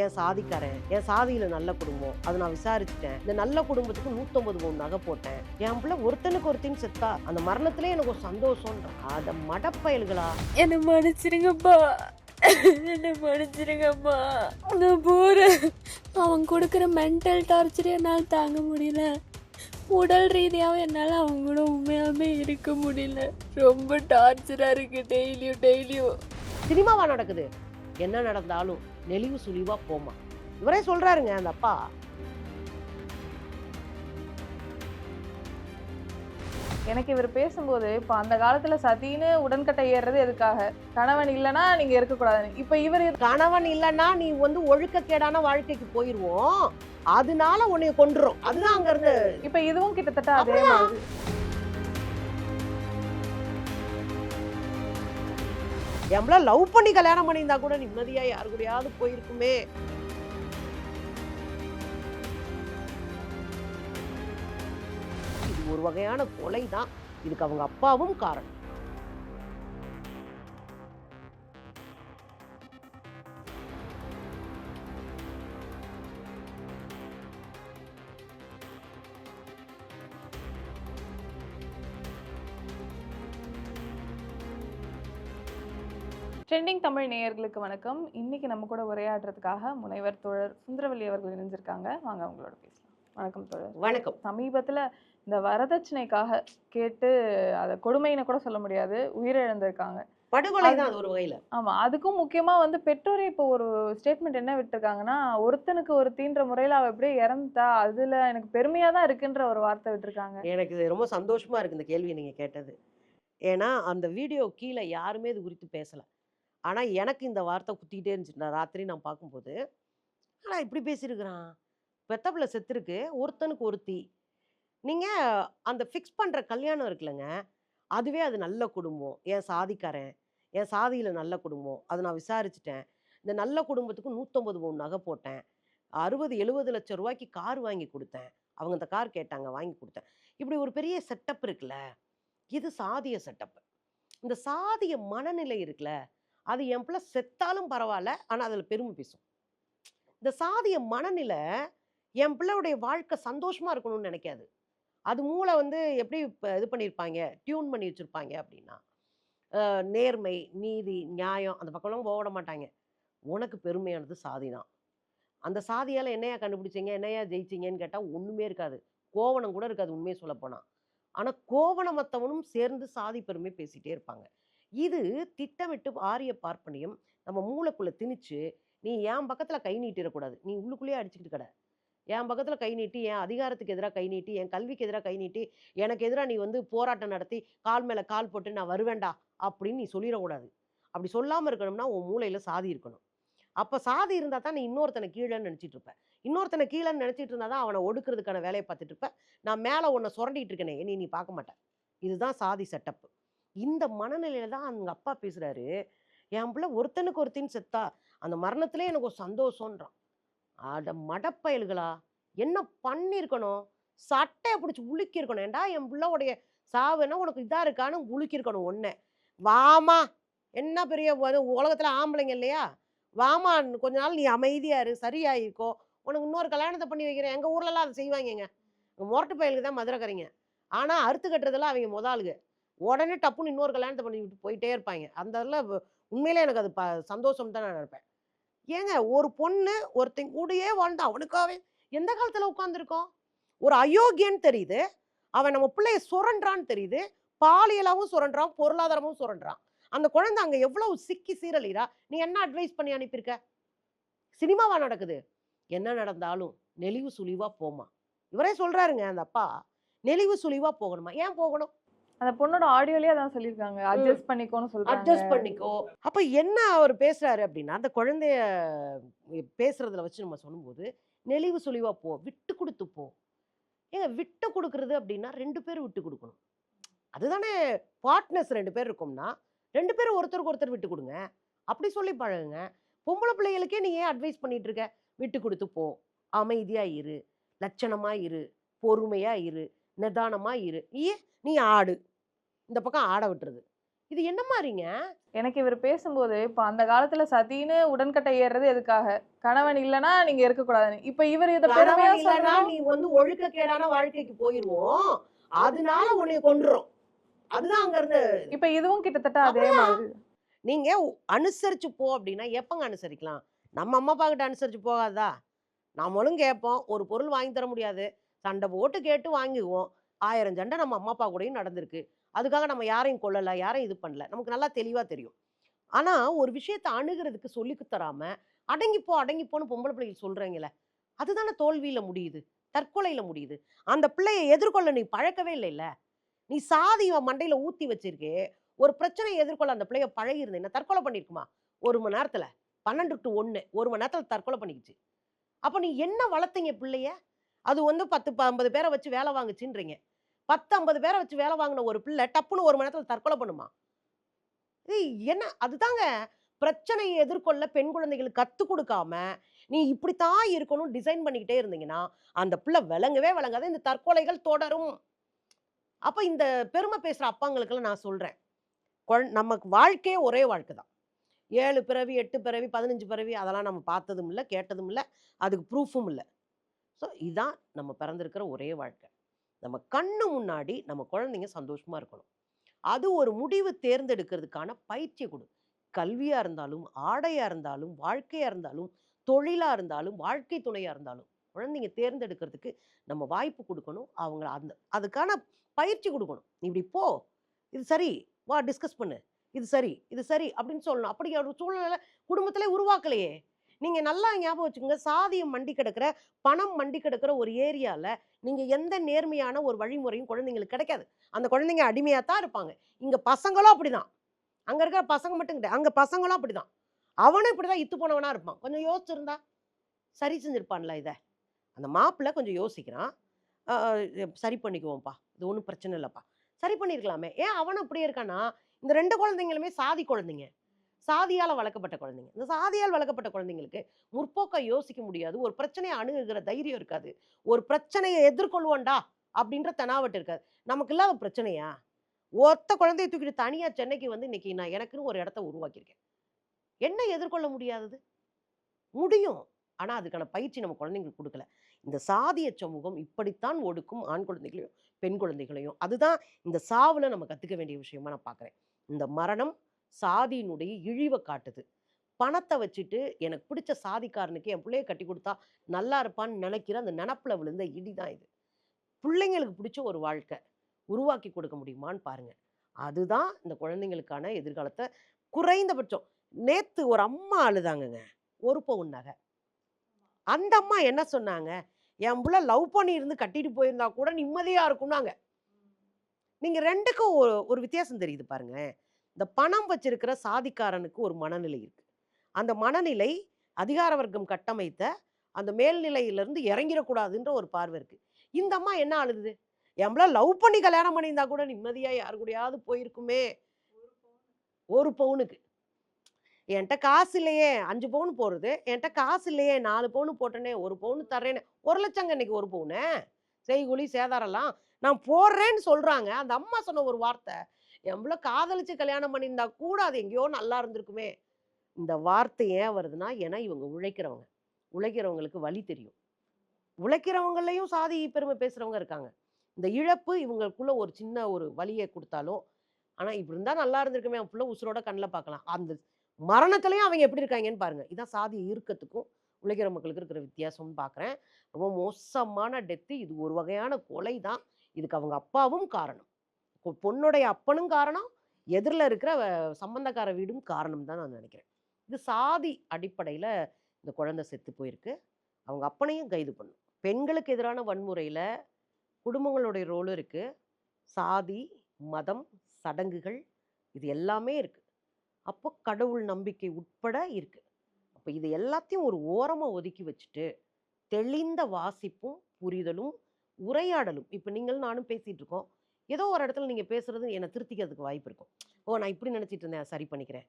என் சாதிக்காரன் என் சாதியில நல்ல குடும்பம். அதை நான் விசாரிச்சுட்டேன். இந்த நல்ல குடும்பத்துக்கு நூத்தொன்பது பவுன் நகை போட்டேன். என் பிள்ளை ஒருத்தனுக்கு ஒருத்தின்னு செத்தா அந்த மரணத்திலே எனக்கு ஒரு சந்தோஷம்ன்ற. அத மடப்பயல்களா? என்னை மன்னிச்சிருங்கப்பா. என்னை மன்னிச்சிருங்கப்பா. நான் போறேன் அவன் கொடுக்குற மென்டல் டார்ச்சர் என்னால் தாங்க முடியல. உடல் ரீதியாகவும் என்னால் அவங்க கூட உண்மையாலுமே இருக்க முடியல. ரொம்ப டார்ச்சராக இருக்கு டெய்லியும் டெய்லியும் சினிமாவா நடக்குது? என்ன நடந்தாலும். நெளிவு சுழிவா போமா. இவரே சொல்றாருங்க அந்த அப்பா. எனக்கு இவர் பேசும்போது இப்போ அந்த காலத்துல சதின்னு உடன்கட்டை ஏறுறது எதுக்காக? கணவன் இல்லைன்னா நீங்க இருக்கக்கூடாது இப்போ இவர் கணவன் இல்லைன்னா நீ வந்து ஒழுக்கக்கேடான வாழ்க்கைக்கு போயிருவோம். அதனால உன்னைய கொண்டுரும் அதுதான் அங்க இருந்து. இப்போ இதுவும் கிட்டத்தட்ட அதே எம்பளா லவ் பண்ணி கல்யாணம் பண்ணியிருந்தா கூட நிம்மதியா யாரு கூடயாவது போயிருக்குமே. இது ஒரு வகையான கொலை தான் இதுக்கு அவங்க அப்பாவும் காரணம். ட்ரெண்டிங் தமிழ் நேயர்களுக்கு வணக்கம். இன்னைக்கு நம்ம கூட உரையாடுறதுக்காக முனைவர் தோழர் சுந்தரவல்லி அவர்கள் இணைஞ்சிருக்காங்க. வாங்க அவங்களோட பேசலாம். வணக்கம் தோழர். வணக்கம். சமீபத்துல இந்த வரதட்சணைக்காக கேட்டு அதை கொடுமைன்னு கூட சொல்ல முடியாது. உயிரிழந்திருக்காங்க. படுகொலை தான் அது ஒரு வகையில. ஆமா அதுக்கும் முக்கியமா வந்து பெற்றோரே இப்போ ஒரு ஸ்டேட்மெண்ட் என்ன விட்டுருக்காங்கன்னா ஒருத்தனுக்கு ஒருத்தின்ற முறையில அவ எப்படியே இறந்துட்டா அதுல எனக்கு பெருமையா தான் இருக்குன்ற ஒரு வார்த்தை விட்டுருக்காங்க. எனக்கு இது ரொம்ப சந்தோஷமா இருக்கு இந்த கேள்வியை நீங்க கேட்டது. ஏன்னா அந்த வீடியோ கீழே யாருமே இது குறித்து பேசல. ஆனால் எனக்கு இந்த வார்த்தை குத்திக்கிட்டே இருந்துச்சு. நான் ராத்திரி நான் பார்க்கும்போது ஆனால் இப்படி பேசியிருக்கிறான்? பெத்த பிள்ளை செத்துருக்கு. ஒருத்தனுக்கு ஒருத்தி. நீங்கள் அந்த ஃபிக்ஸ் பண்ணுற கல்யாணம் இருக்குல்லங்க. அதுவே அது நல்ல குடும்பம். என் சாதிக்காரன் என் சாதியில் நல்ல குடும்பம். அதை நான் விசாரிச்சுட்டேன். இந்த நல்ல குடும்பத்துக்கு நூற்றம்பது பவுன் நகை போட்டேன். அறுபது எழுபது லட்சம் ரூபாய்க்கு கார் வாங்கி கொடுத்தேன். அவங்க அந்த கார் கேட்டாங்க வாங்கி கொடுத்தேன். இப்படி ஒரு பெரிய செட்டப் இருக்குல்ல. இது சாதிய செட்டப். இந்த சாதிய மனநிலை இருக்குல்ல. அது என் பிள்ளை செத்தாலும் பரவாயில்ல ஆனால் அதில் பெருமை பேசும் இந்த சாதிய மனநிலை என் பிள்ளையுடைய வாழ்க்கை சந்தோஷமா இருக்கணும்னு நினைக்காது. அது மூளை வந்து எப்படி இது பண்ணியிருப்பாங்க டியூன் பண்ணி வச்சுருப்பாங்க அப்படின்னா நேர்மை நீதி நியாயம் அந்த பக்கம்லாம் போக மாட்டாங்க. உனக்கு பெருமையானது சாதி தான். அந்த சாதியால் என்னையா கண்டுபிடிச்சீங்க என்னையா ஜெயிச்சீங்கன்னு கேட்டால் ஒன்றுமே இருக்காது. கோவணம் கூட இருக்காது உண்மையை சொல்லப்போனால் ஆனால் கோவணமத்தவனும் சேர்ந்து சாதி பெருமை பேசிட்டே இருப்பாங்க. இது திட்டமிட்டு ஆரிய பார்ப்பனையும் நம்ம மூளைக்குள்ளே திணிச்சு நீ என் பக்கத்தில் கை நீட்டிடக்கூடாது நீ உள்ளுக்குள்ளேயே அடிச்சுக்கிட்டு கடை. என் பக்கத்தில் கை நீட்டி என் அதிகாரத்துக்கு எதிராக கை நீட்டி என் கல்விக்கு எதிராக கை நீட்டி எனக்கு எதிராக நீ வந்து போராட்டம் நடத்தி கால் மேலே கால் போட்டு நான் வருவேண்டா அப்படின்னு நீ சொல்லிடக்கூடாது அப்படி சொல்லாமல் இருக்கணும்னா உன் மூளையில் சாதி இருக்கணும். அப்போ சாதி இருந்தால் தான் நீ இன்னொருத்தனை கீழேன்னு நினச்சிட்டு இருப்ப. இன்னொருத்தனை கீழேன்னு நினச்சிட்டு இருந்தால் தான் அவனை ஒடுக்கிறதுக்கான வேலையை பார்த்துட்டு இருப்ப. நான் மேலே உன்னை சுரண்டிகிட்டு இருக்கேனே நீ நீ பார்க்க மாட்டேன் இதுதான் சாதி செட்டப்பு. இந்த மனநிலையில தான் அவங்க அப்பா பேசுறாரு. என் பிள்ளை ஒருத்தனுக்கு ஒருத்தின்னு செத்தா அந்த மரணத்துல எனக்கு ஒரு சந்தோஷம்ன்றான். அட மடப்பயல்களா? என்ன பண்ணியிருக்கணும்? சட்டையை பிடிச்சி உலுக்கியிருக்கணும். ஏண்டா என் பிள்ளைவுடைய சாவுன்னா உனக்கு இதாக இருக்கான்னு உலுக்கியிருக்கணும் ஒன்று வாமா. என்ன பெரிய உலகத்தில் ஆம்பளைங்க இல்லையா? வாமா கொஞ்ச நாள் நீ அமைதியாக இரு சரியாயிருக்கோ உனக்கு இன்னொரு கல்யாணத்தை பண்ணி வைக்கிறேன். எங்கள் ஊர்லலாம் அதை செய்வாங்கங்க. முரட்டு பயலுக்கு தான் மதுரைக்கரைங்க ஆனால் அறுத்து கட்டுறதெல்லாம் அவங்க முதலுங்க உடனே டப்புன்னு இன்னொரு கல்யாணத்தை பண்ணிட்டு போயிட்டே இருப்பாங்க. அந்த இதில் உண்மையிலே எனக்கு அது ப சந்தோஷம் தான் நான் நினைப்பேன். ஏங்க ஒரு பொண்ணு ஒருத்தன் கூடயே வாழ்ந்து அவனுக்காகவே எந்த காலத்தில் உட்காந்துருக்கோம் ஒரு அயோக்கியன்னு தெரியுது. அவன் நம்ம பிள்ளைய சுரண்டான்னு தெரியுது. பாலியலாகவும் சுரண்டான் பொருளாதாரமும் சுரண்டான் அந்த குழந்தை அங்கே எவ்வளவு சிக்கி சீரழிறா? நீ என்ன அட்வைஸ் பண்ணி அனுப்பியிருக்க? சினிமாவா நடக்குது. என்ன நடந்தாலும் நெளிவு சுழிவாக போமா இவரே சொல்கிறாருங்க அந்த அப்பா நெளிவு சுழிவாக போகணுமா? ஏன் போகணும்? அந்த பொண்ணோட ஆடியோலயே அதான் சொல்லியிருக்காங்க. அட்ஜஸ்ட் பண்ணிக்கோன்னு சொல்றாங்க. அட்ஜஸ்ட் பண்ணிக்கோ. அப்ப என்ன அவர் பேசுறாரு அப்படின்னா அந்த குழந்தைய பேசுறதுல வச்சு நம்ம சொல்லும்போது நெளிவு சுழிவா போ விட்டு கொடுத்து போ. ஏங்க விட்டு கொடுக்கறது அப்படின்னா ரெண்டு பேரும் விட்டு கொடுக்கணும். அதுதானே பார்ட்னர்ஸ் ரெண்டு பேர் இருக்கோம்னா ரெண்டு பேரும் ஒருத்தருக்கு ஒருத்தர் விட்டு கொடுங்க. அப்படி சொல்லி பழகுங்க. பொம்பளை பிள்ளைகளுக்கே நீ ஏன் அட்வைஸ் பண்ணிட்டு இருக்க? விட்டு கொடுத்து போ. அமைதியா இரு. லட்சணமா இரு. பொறுமையா இரு. நிதானமா இரு. ஏ நீ ஆடு. இந்த பக்கம் ஆட விட்டுறது இது என்ன மாதிரிங்க எனக்கு இவர் பேசும்போது இப்ப அந்த காலத்துல சதின்னு உடன்கட்டை ஏறுறது எதுக்காக? கணவன் இல்லனா நீங்க இருக்கக்கூடாதுன்னு. இப்ப இவர் இத பெருமையா இல்லைன்னா நீ வந்து ஒழுக்கக்கேடான வாழ்க்கைக்கு போயிருவோம். அதனால உன்னை கொண்டுரும் அதுதான் அங்க இருந்து இப்ப இதுவும் கிட்டத்தட்ட அதே. மாதிரி. நீங்க அனுசரிச்சு போ அப்படின்னா எப்பங்க அனுசரிக்கலாம்? நம்ம அம்மா அப்பா கிட்ட அனுசரிச்சு போகாதா? நம்மளும் கேட்போம் ஒரு பொருள் வாங்கி தர முடியாது. சண்டை போட்டு கேட்டு வாங்கிக்குவோம். ஆயிரம் சண்டை நம்ம அம்மா அப்பா கூடயும் நடந்திருக்கு. அதுக்காக நம்ம யாரையும் கொல்லல யாரையும் இது பண்ணல. நமக்கு நல்லா தெளிவா தெரியும். ஆனா ஒரு விஷயத்தை அணுகிறதுக்கு சொல்லிக்கு தராம அடங்கிப்போ அடங்கிப்போன்னு பொம்பளை பிள்ளைகள் சொல்கிறீங்களே அதுதானே தோல்வியில முடியுது தற்கொலையில் முடியுது. அந்த பிள்ளையை எதிர்கொள்ள நீ பழக்கவே இல்லைல்ல. நீ சாதி மண்டையில் மண்டையில ஊத்தி வச்சிருக்கே ஒரு பிரச்சனையை எதிர்கொள்ள அந்த பிள்ளைய பழகிருந்தேன் தற்கொலை பண்ணிருக்குமா? ஒரு மணி நேரத்துல பன்னெண்டு டு ஒண்ணு ஒரு மணி நேரத்துல தற்கொலை பண்ணிக்கிச்சு. அப்ப நீ என்ன வளர்த்தீங்க பிள்ளைய? அது வந்து பத்து ஐம்பது பேரை வச்சு வேலை வாங்குச்சுன்றீங்க. பத்து ஐம்பது பேரை வச்சு வேலை வாங்கின ஒரு பிள்ளை டப்புன்னு ஒரு மணி நேரத்தில் தற்கொலை பண்ணுமா? இது என்ன? அதுதாங்க பிரச்சனையை எதிர்கொள்ள பெண் குழந்தைகளுக்கு கற்றுக் கொடுக்காம நீ இப்படித்தான் இருக்கணும் டிசைன் பண்ணிக்கிட்டே இருந்தீங்கன்னா அந்த பிள்ளை விளங்கவே விளங்காது. இந்த தற்கொலைகள் தொடரும். அப்போ இந்த பெருமை பேசுகிற அப்பாங்களுக்கெல்லாம் நான் சொல்கிறேன் குழ- நமக்கு வாழ்க்கையே ஒரே வாழ்க்கை தான். ஏழு பிறவி எட்டு பிறவி பதினஞ்சு பிறவி அதெல்லாம் நம்ம பார்த்ததும் இல்லை கேட்டதும் இல்லை அதுக்கு ப்ரூஃபும் இல்லை. ஸோ இதுதான் நம்ம பிறந்திருக்கிற ஒரே வாழ்க்கை. நம்ம கண்ணு முன்னாடி நம்ம குழந்தைங்க சந்தோஷமாக இருக்கணும். அது ஒரு முடிவு தேர்ந்தெடுக்கிறதுக்கான பயிற்சியை கொடு. கல்வியாக இருந்தாலும் ஆடையாக இருந்தாலும் வாழ்க்கையாக இருந்தாலும் தொழிலாக இருந்தாலும் வாழ்க்கை துணையாக இருந்தாலும் குழந்தைங்க தேர்ந்தெடுக்கிறதுக்கு நம்ம வாய்ப்பு கொடுக்கணும். அவங்க அந்த அதுக்கான பயிற்சி கொடுக்கணும். இப்படி போ. இது சரி. வா டிஸ்கஸ் பண்ணு. இது சரி. இது சரி. அப்படின்னு சொல்லணும். அப்படி ஒரு சூழ்நிலை குடும்பத்திலே உருவாக்கலையே. நீங்கள் நல்லா ஞாபகம் வச்சுக்கோங்க. சாதியம் மண்டி கிடக்கிற பணம் மண்டி கிடக்கிற ஒரு ஏரியாவில் நீங்கள் எந்த நேர்மையான ஒரு வழிமுறையும் குழந்தைங்களுக்கு கிடைக்காது. அந்த குழந்தைங்க அடிமையாக தான் இருப்பாங்க. இங்கே பசங்களும் அப்படிதான். அங்கே இருக்கிற பசங்க மட்டும் கிடையாது. அங்கே பசங்களும் அப்படிதான். அவனும் இப்படிதான் இத்து போனவனா இருப்பான். கொஞ்சம் யோசிச்சிருந்தா சரி செஞ்சுருப்பான்ல இதை. அந்த மாப்பிள்ளை கொஞ்சம் யோசிக்கிறான். இது சரி பண்ணிக்குவோம்ப்பா. இது ஒன்றும் பிரச்சனை இல்லைப்பா. சரி பண்ணியிருக்கலாமே ஏன் அவனும் அப்படியே இருக்கானா இந்த ரெண்டு குழந்தைங்களுமே சாதி குழந்தைங்க. சாதியால் வளர்க்கப்பட்ட குழந்தைங்க. இந்த சாதியால் வளர்க்கப்பட்ட குழந்தைங்களுக்கு முற்போக்கை யோசிக்க முடியாது. ஒரு பிரச்சனையை அணுகுகிற தைரியம் இருக்காது. ஒரு பிரச்சனையை எதிர்கொள்வோண்டா அப்படின்ற தெனாவட்டு இருக்காது. நமக்கு இல்லாத பிரச்சனையா? ஒத்த குழந்தைய தூக்கிட்டு தனியாக சென்னைக்கு வந்து இன்னைக்கு நான் எனக்குன்னு ஒரு இடத்த உருவாக்கியிருக்கேன். என்ன எதிர்கொள்ள முடியாதது? முடியும். ஆனால் அதுக்கான பயிற்சி நம்ம குழந்தைங்களுக்கு கொடுக்கல. இந்த சாதிய சமூகம் இப்படித்தான் ஒடுக்கும் ஆண் குழந்தைகளையும் பெண் குழந்தைகளையும். அதுதான் இந்த சாவில் நம்ம கற்றுக்க வேண்டிய விஷயமா நான் பார்க்குறேன் இந்த மரணம் சாதியினுடைய இழிவை காட்டுது. பணத்தை வச்சுட்டு எனக்கு பிடிச்ச சாதிக்காரனுக்கு என் பிள்ளைய கட்டி கொடுத்தா நல்லா இருப்பான்னு நினைக்கிற அந்த நினப்புல விழுந்த இடி தான் இது. பிள்ளைங்களுக்கு பிடிச்ச ஒரு வாழ்க்கை உருவாக்கி கொடுக்க முடியுமான்னு பாருங்க. அதுதான் இந்த குழந்தைங்களுக்கான எதிர்காலத்தை குறைந்தபட்சம். நேற்று ஒரு அம்மா அழுதாங்கங்க ஒரு பவுன் நகை. அந்த அம்மா என்ன சொன்னாங்க? என் புள்ள லவ் பண்ணி இருந்து கட்டிட்டு போயிருந்தா கூட நிம்மதியாக இருக்கும்னாங்க. நீங்கள் ரெண்டுக்கும் ஒரு ஒரு வித்தியாசம் தெரியுது பாருங்கள் இந்த பணம் வச்சிருக்கிற சாதிக்காரனுக்கு ஒரு மனநிலை இருக்கு. அந்த மனநிலை அதிகார வர்க்கம் கட்டமைத்த அந்த மேல்நிலையிலேருந்து இறங்கிடக்கூடாதுன்ற ஒரு பார்வை இருக்கு. இந்த அம்மா என்ன அழுது எம்பளா லவ் பண்ணி கல்யாணம் பண்ணியிருந்தா கூட நிம்மதியா யாரு கூடயாவது போயிருக்குமே. ஒரு பவுனுக்கு. என்கிட்ட காசு இல்லையே அஞ்சு பவுன் போடுறது. என்கிட்ட காசு இல்லையே நாலு பவுன் போட்டேனே ஒரு பவுன் தர்றேன்னு. ஒரு லட்சங்க இன்னைக்கு ஒரு பவுனு. செய்கூலி சேதாரம்லாம் நான் போடுறேன்னு சொல்றாங்க. அந்த அம்மா சொன்ன ஒரு வார்த்தை எவ்வளோ காதலிச்சு கல்யாணம் பண்ணியிருந்தா கூட அது எங்கேயோ நல்லா இருந்திருக்குமே. இந்த வார்த்தை ஏன் வருதுன்னா ஏன்னா இவங்க உழைக்கிறவங்க. உழைக்கிறவங்களுக்கு வழி தெரியும். உழைக்கிறவங்களையும் சாதி பெருமை பேசுகிறவங்க இருக்காங்க. இந்த இழப்பு இவங்களுக்குள்ள ஒரு சின்ன ஒரு வழியை கொடுத்தாலும் ஆனால் இப்படி இருந்தால் நல்லா இருந்திருக்குமே அவன் ஃபுல்லாக உசுரோட கண்ணில் பார்க்கலாம். அந்த மரணத்துலையும் அவங்க எப்படி இருக்காங்கன்னு பாருங்க. இதான் சாதி இருக்கத்துக்கும் உழைக்கிற மக்களுக்கு இருக்கிற வித்தியாசம்னு பார்க்குறேன் ரொம்ப மோசமான டெத்து இது ஒரு வகையான கொலை தான் இதுக்கு அவங்க அப்பாவும் காரணம். பொண்ணுடைய அப்பனும் காரணம் எதிரில் இருக்கிற சம்பந்தக்கார வீடும் காரணம் தான் நான் நினைக்கிறேன். இது சாதி அடிப்படையில் இந்த குழந்தை செத்து போயிருக்கு. அவங்க அப்பனையும் கைது பண்ணும். பெண்களுக்கு எதிரான வன்முறையில் குடும்பங்களுடைய ரோலும் இருக்குது சாதி மதம் சடங்குகள் இது எல்லாமே இருக்குது அப்போ கடவுள் நம்பிக்கை உட்பட இருக்குது அப்போ இது எல்லாத்தையும் ஒரு ஓரமாக ஒதுக்கி வச்சுட்டு தெளிந்த வாசிப்பும் புரிதலும் உரையாடலும். இப்போ நீங்கள் நானும் பேசிகிட்டு இருக்கோம். ஏதோ ஒரு இடத்துல நீங்கள் பேசுகிறது என்னை திருத்திக்கிறதுக்கு வாய்ப்பு இருக்கும். ஓ! நான் இப்படி நினச்சிட்டு இருந்தேன். சரி பண்ணிக்கிறேன்.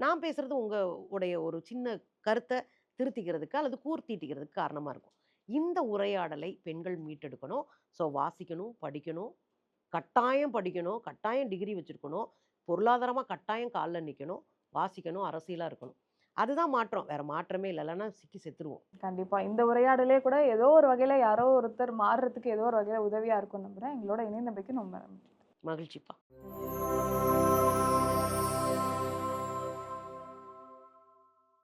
நான் பேசுகிறது உங்கள் உடைய ஒரு சின்ன கருத்தை திருத்திக்கிறதுக்கு அல்லது கூர்த்தீட்டிக்கிறதுக்கு காரணமாக இருக்கும். இந்த உரையாடலை பெண்கள் மீட்டெடுக்கணும். ஸோ வாசிக்கணும் படிக்கணும். கட்டாயம் படிக்கணும். கட்டாயம் டிகிரி வச்சுருக்கணும். பொருளாதாரமாக கட்டாயம் காலில் நிற்கணும் வாசிக்கணும். அரசியலாக இருக்கணும். அதுதான் மாற்றம். வேற மாற்றமே இல்லை. இல்லைன்னா சிக்கி செத்துருவோம். கண்டிப்பா. இந்த உரையாடலே கூட ஏதோ ஒரு வகையில யாரோ ஒருத்தர் மாறுறதுக்கு ஏதோ ஒரு வகையில உதவியா இருக்கும் நம்புறேன். எங்களோட இணைந்தமைக்கு ரொம்ப மகிழ்ச்சிப்பா.